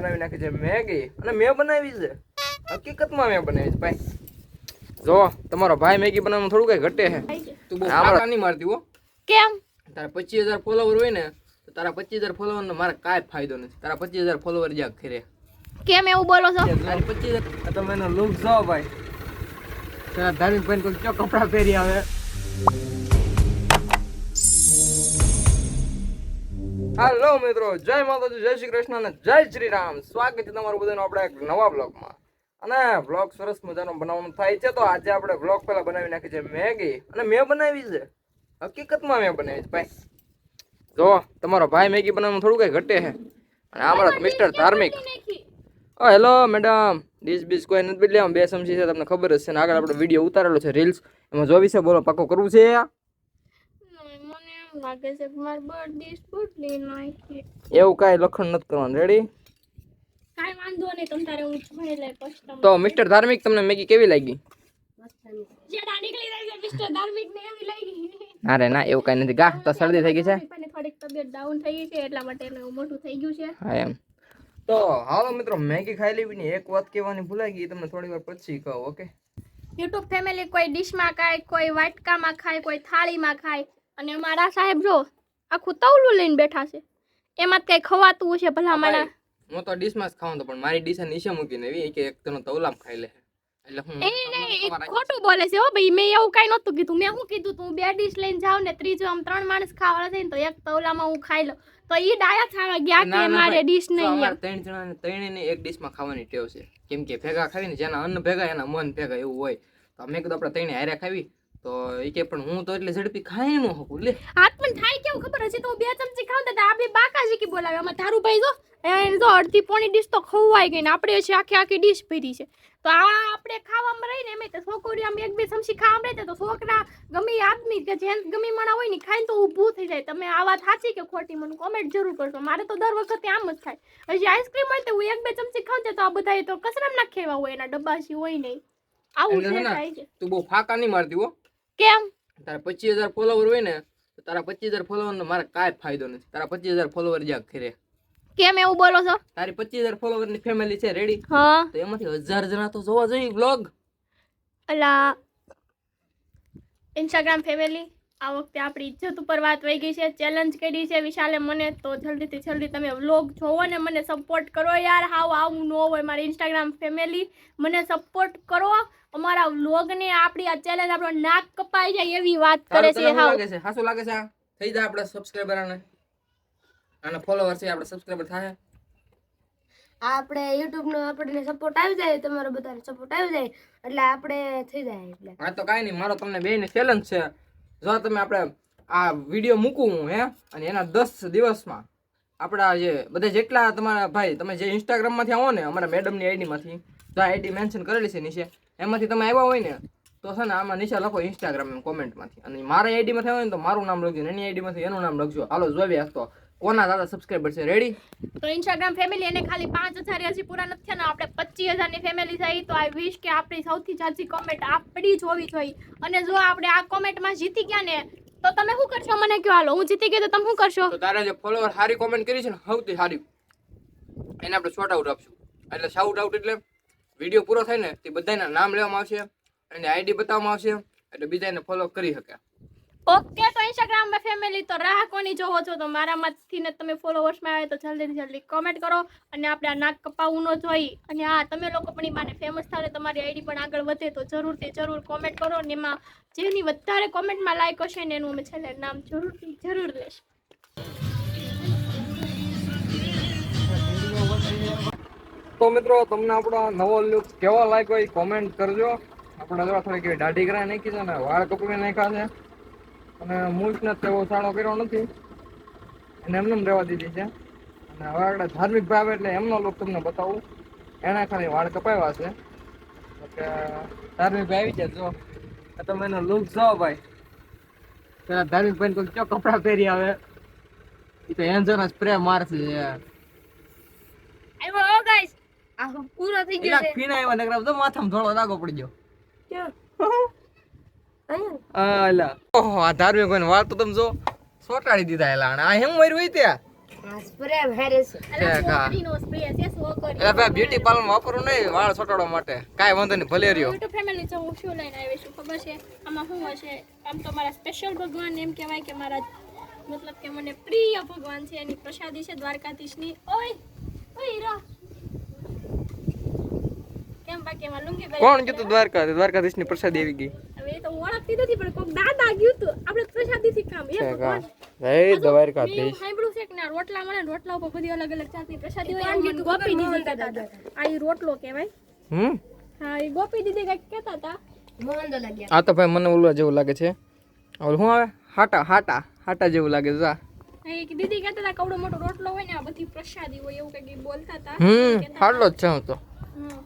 બનાવી નાખી છે મેગી. અને મેં બનાવી છે. હકીકતમાં મેં બનાવી છે ભાઈ. જો તમારો ભાઈ મેગી બનાવવાનું થોડું કઈ ઘટે છે. તું બહુ ફાકા નહીં મારતી હો. કેમ? તારા પચીસ હજાર ફોલોવર હોય ને તો તારા પચીસ હજાર ફોલોવર નો મારે કાંઈ ફાયદો નથી. તારા પચીસ હજાર ફોલોવર જ્યાં ખરે કેમ એવું બોલો છો? તારી પચીસ હજાર તમે એનો લુક જો ભાઈ. તારા ધાર્મિક ભાઈ કોઈ કપડા પહેરી આવે. હાલો મિત્રો. જય માતાજી જય શ્રી કૃષ્ણ અને જય શ્રી રામ. સ્વાગત છે તમારું બધાનું આપણે એક નવા બ્લોગમાં અને બ્લોગ સરસ મજાનો બનાવવાનું થાય છે તો આજે આપણે બ્લોગ પહેલા બનાવી નાખી છે મેગી. અને મેં બનાવી છે. હકીકતમાં મેં બનાવી છે ભાઈ. જો તમારો ભાઈ મેગી બનાવવાનું થોડું કઈ ઘટે છે. અને અમારા મિસ્ટર ધાર્મિક. ઓ હેલો મેડમ ડીશ બીશ કોઈ નથી બદલી આમ બે સમસી છે તમને ખબર જ છે. ને આગળ આપણે વીડિયો ઉતારેલો છે રીલ્સ એમાં જોવી વિશે બોલો પાકો કરવું છે? લાગે છે મારે બર્થડે બદલી નાખી એવું કાઈ લખણ નથી કરવાનું. રેડી કાઈ વાંધો નહીં તમ તારે હું ભણી લે પછી તો મિસ્ટર ધાર્મિક તમને મેગી કેવી લાગી? જેડા નીકળી જાય છે મિસ્ટર ધાર્મિક ને એવી લાગી. અરે ના એવું કાંઈ નથી. ગા તો શરદી થઈ ગઈ છે. થોડીક તબિયત ડાઉન થઈ ગઈ છે એટલા માટે એને મોટું થઈ ગયું છે. હા એમ. તો હાલો મિત્રો મેગી ખાઈ લેવી ને એક વાત કહેવાની ભૂલાઈ ગઈ તમને થોડી વાર પછી કહું ઓકે? યુટ્યુબ ફેમિલી કોઈ ડિશમાં ખાય કોઈ વાટકામાં ખાય કોઈ થાળીમાં ખાય અને મારા સાહેબ જો આખું તવલું લઈને બેઠા છે. એમાં કઈ ખવાતું છે ભલા મારા હું તો ડીશમાં જ ખાવું તો પણ મારી ડીશ નીચે મૂકીને એવી કે એક તનો તવલામ ખાઈ લે. એટલે હું એ નહીં ખોટું બોલે છે હો ભાઈ મેં એવું કઈ નહોતું કીધું. મેં શું કીધું તું બે ડીશ લઈને જાવ ને ત્રીજું આમ ત્રણ માણસ થાય ને તો એક તવલામાં હું ખાઈ લઉં. તો ઈ ડાયા થાવા ગયા કે મારે ડીશ નહીં એમ. ત્રણ જણાને ત્રણેયને એક ડીશમાં ખાવાની ટેવ છે. કેમ કે ભેગા ખાવીને જેના અન્ન ભેગા એના મન ભેગા એવું હોય. તો મેં કીધું આપણે ત્રણે હારે ખાવી. તો એ કે પણ હું તો એટલે ઝડપી ખાઈ ન શકું લે. હાથ પણ થાય કેવું ખબર? હશે તો હું બે ચમચી ખાઉં તો આ બે બાકાજી કી બોલાવે? આમાં તારું ભાઈ જો એને તો અડધી પોણી ડીશ તો ખવાઈ ગઈ ને આપણે છે આખી આખી ડીશ ભરી છે. તો આ આપણે ખાવામાં રહીને એમ તો છોકરી આમ એક બે ચમચી ખાવામાં રહે તો છોકરા ગમે આદમી કે જેન ગમે મણા હોય ને ખાઈને તો ઊભું થઈ જાય. તમે આ વાત સાચી કે ખોટી? મને કોમેન્ટ જરૂર કરશો. મારે તો દર વખતે આમ જ થાય. હજી આઈસ્ક્રીમ હોય તો હું એક બે ચમચી ખાઉં તો આ બધા તો કચરામાં નાખેવા હોય એના ડબ્બાશી હોય નહીં. આવું છે. તું બહુ ફાકા નહીં મારતી હો. કેમ? તારા પચીસ હજાર ફોલોવર હોય ને તો તારા પચીસ હજાર ફોલોવર નો મારે કાંઈ ફાયદો નથી. તારા પચીસ હજાર ફોલોવર જ્યાં ખરે કેમ એવું બોલો છો? તારી પચીસ હજાર ફોલોવરની ફેમિલી છે રેડી હા. તો એમાંથી હજાર જણા તો જોવા જોઈએ બ્લોગ અલા ઇન્સ્ટાગ્રામ ફેમિલી આ વખતે આપણી ઇજ્જત ઉપર વાત વહી ગઈ છે ચેલેન્જ કરી છે વિશાલે મને તો જલ્દીથી જલ્દી તમે વ્લોગ જોવો ને મને સપોર્ટ કરો યાર. હાવ આવું ન હોય મારી ઇન્સ્ટાગ્રામ ફેમિલી મને સપોર્ટ કરો. અમારા વ્લોગને આપણી આ ચેલેન્જ આપણો નાક કપાઈ જાય એવી વાત કરે છે હા લાગે છે. હાસું લાગે છે આ? થઈ જાય આપણા સબસ્ક્રાઇબર આને આના ફોલોવર છે આપણે સબસ્ક્રાઇબર થાય. આપણે યુટ્યુબ નો આપણને સપોર્ટ આવી જાય તમારો બધાનો સપોર્ટ આવી જાય એટલે આપણે થઈ જાય એટલે. હા તો કાઈ નહીં મારો તમને બે ની ચેલેન્જ છે. જો તમે આપણે આ વીડિયો મૂકું હું હે? અને એના દસ દિવસમાં આપણા જે બધા જેટલા તમારા ભાઈ તમે જે ઇન્સ્ટાગ્રામમાંથી આવો ને અમારા મેડમની આઈડી માંથી આ આઈડી મેન્શન કરેલી છે નીચે. એમાંથી તમે આવ્યા હોય ને તો છે ને આમાં નીચે લખો ઇન્સ્ટાગ્રામ એમ કોમેન્ટમાંથી અને મારા આઈડીમાં થયો હોય ને તો મારું નામ લખજો ને એની આઈડીમાંથી એનું નામ લખજો. હાલો જોઈએ તો. કોના દાદા સબસ્ક્રાઇબર છે? રેડી તો ઇન્સ્ટાગ્રામ ફેમિલી એને ખાલી પાંચ હજાર હજી પૂરા નથી થયા ને આપણે પચીસ હજારની ફેમિલી થઈ તો આઈ વિશ કે આપણી સૌથી જાજી કોમેન્ટ આપણી જ હોવી જોઈએ. અને જો આપણે આ કોમેન્ટમાં જીતી ગયા ને તો તમે શું કરશો? મને કહો હાલો હું જીતી ગઈ તો તમે શું કરશો? તો તારે જે ફોલોવર સારી કોમેન્ટ કરી છે ને સૌથી સારી. એને આપણે શોર્ટ આઉટ આપશું. એટલે શાઉટ આઉટ એટલે વીડિયો પૂરો થાય ને, તે બધાના નામ લેવામાં આવશે અને આઈડી બતાવવામાં આવશે એટલે બીજા એને ફોલો કરી શકે. ઓકે, તો ઇન્સ્ટાગ્રામ ફેમિલી તો રાહ કોની જોવો છો? તો મારામાંથી ને તમે ફોલોવર્સમાં આવે તો જલ્દીથી જલ્દી કોમેન્ટ કરો અને આપણે આ નાક કપાવું ન જોઈ. અને હા તમે લોકો પણ માને ફેમસ થાય તમારી આઈડી પણ આગળ વધે તો જરૂરથી જરૂર કોમેન્ટ કરો અને એમાં જેની વધારે કોમેન્ટમાં લાઈક હશે ને એનું અમે છેલ્લે નામ જરૂરથી જરૂર લેશું. તો મિત્રો, તમને આપણો નવો લુક કેવો લાગ્યો એ કોમેન્ટ કરજો. આપણે જો થોડીક એવી દાઢી કરાવી નાખી છે ને વાળ કપડી નાખ્યા છે. અને મૂછને તો એવો સાળો કર્યો નથી. એને એમને એમ રહેવા દીધી છે. અને હવે આપણે ધાર્મિક ભાવ એટલે એમનો લુક તમને બતાવું. એના ખાલી વાળ કપાવ્યા છે. એટલે ધાર્મિક ભાઈ આવી જાય જો તમે એનો લુક જો ભાઈ. પેલા ધાર્મિક ભાઈ કયો કપડાં પહેરી આવે. એ તો એન્જર સ્પ્રે મારશે. આવ્યો ગાઈસ આ પૂરો થઈ ગયો એલા ફીણા એવા નકરા તો માથામાં ધોળો દાગો પડી ગયો. છે ઓહો આ ધાર્મિક કોઈને વાત તો તમે જો સોટાડી દીધા એલા આ હેમ મર્યું હોય ત્યાં? આ સ્પ્રે મારે છે. અલા છે કા. છોકરીનો spray છે છોકરી એટલે ભાઈ બ્યુટી પાર્લર વાપરવું નહીં વાળ છોટાડવા માટે. કાંઈ વાંધો નહીં ભલે રહ્યો. યુટ્યુબ ફેમિલી જો હું શું લઈને આવી છું ખબર છે? આમાં શું હશે આમ તો મારા સ્પેશિયલ ભગવાન એમ કહેવાય કે મારા મતલબ કે મને પ્રિય ભગવાન છે એની પ્રસાદી છે દ્વારકાધીશની. ઓય ઓય કેમ બાકી એમાં લુંગી ભાઈ કોણ કીધું દ્વારકા દ્વારકાધીશની પ્રસાદ આવી ગઈ. હવે એ તો હું ઓળખતી નથી પણ કોક દાદા ગયું તું. આપણે પ્રસાદીથી કામ. એ ભગવાન. જય દ્વારકાધીશ. સાંભળ્યું છે કે ના રોટલા મળે રોટલા ઉપર બધી અલગ અલગ જાતની પ્રસાદી હોય એમ કીધું ગોપી દીદી. દાદા આ ઈ રોટલો કહેવાય. હમ? હા એ ગોપી દીદી કંઈક કહેતા હતા. આ તો ભાઈ મને ઓલું જેવું લાગે છે. ઓલું શું આવે? હાટા હાટા હાટા જેવું લાગે છે જા. દીદી કહેતા હતા કવડો મોટો રોટલો હોય ને આ બધી પ્રસાદી હોય એવું કઈ બોલતા હતા. હમ હાટલો જ છે હું તો. હમ.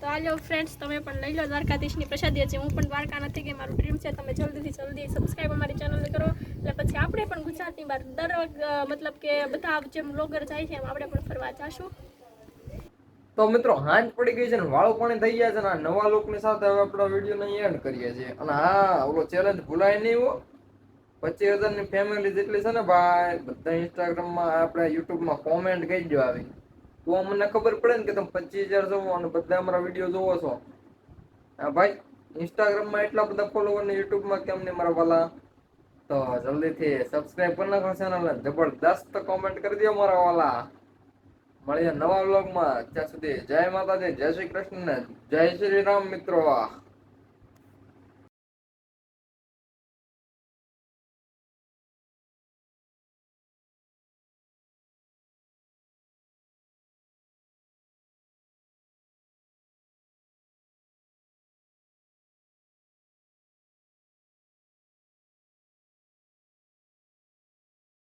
તો હાલો ફ્રેન્ડ્સ તમે પણ લઈ લો દ્વારકાધીશની પ્રસાદી. છે હું પણ દ્વારકા નથી કે મારું ડ્રીમ છે તમે જલ્દીથી જલ્દી સબસ્ક્રાઈબ અમારી ચેનલ કરો. એટલે પછી આપણે પણ ગુજરાતની બહાર દર મતલબ કે બધા જેમ બ્લોગર જાય છે એમ આપણે પણ ફરવા જશું. તો મિત્રો, હાંજ પડી ગઈ છે ને વાળો પાણી થઈ ગયા છે ને નવા લોકોની સાથે હવે આપણો વીડિયો નહીં એન્ડ કરીએ છીએ. અને હા, ઓલો ચેલેન્જ ભૂલાય નહીં હો. પચીસ હજારની ફેમિલી જેટલી છે ને ભાઈ, બધા ઇન્સ્ટાગ્રામમાં આપણે યુટ્યુબમાં કોમેન્ટ કહી દો આવી. તો અમને ખબર પડે ને કે તમે પચીસ હજાર જોવો અને બધા અમારા વીડિયો જોવો છો. હા ભાઈ ઇન્સ્ટાગ્રામમાં એટલા બધા ફોલોવર ને યુટ્યુબમાં કેમ નહીં મારા વાલા? તો જલ્દીથી સબસ્ક્રાઇબ કરી નાખો ચેનલ જબરદસ્ત કોમેન્ટ કરી દો મારા વાલા. મળીએ નવા વ્લોગમાં ત્યાં સુધી જય માતાજી, જય શ્રી કૃષ્ણ જય શ્રી રામ મિત્રો.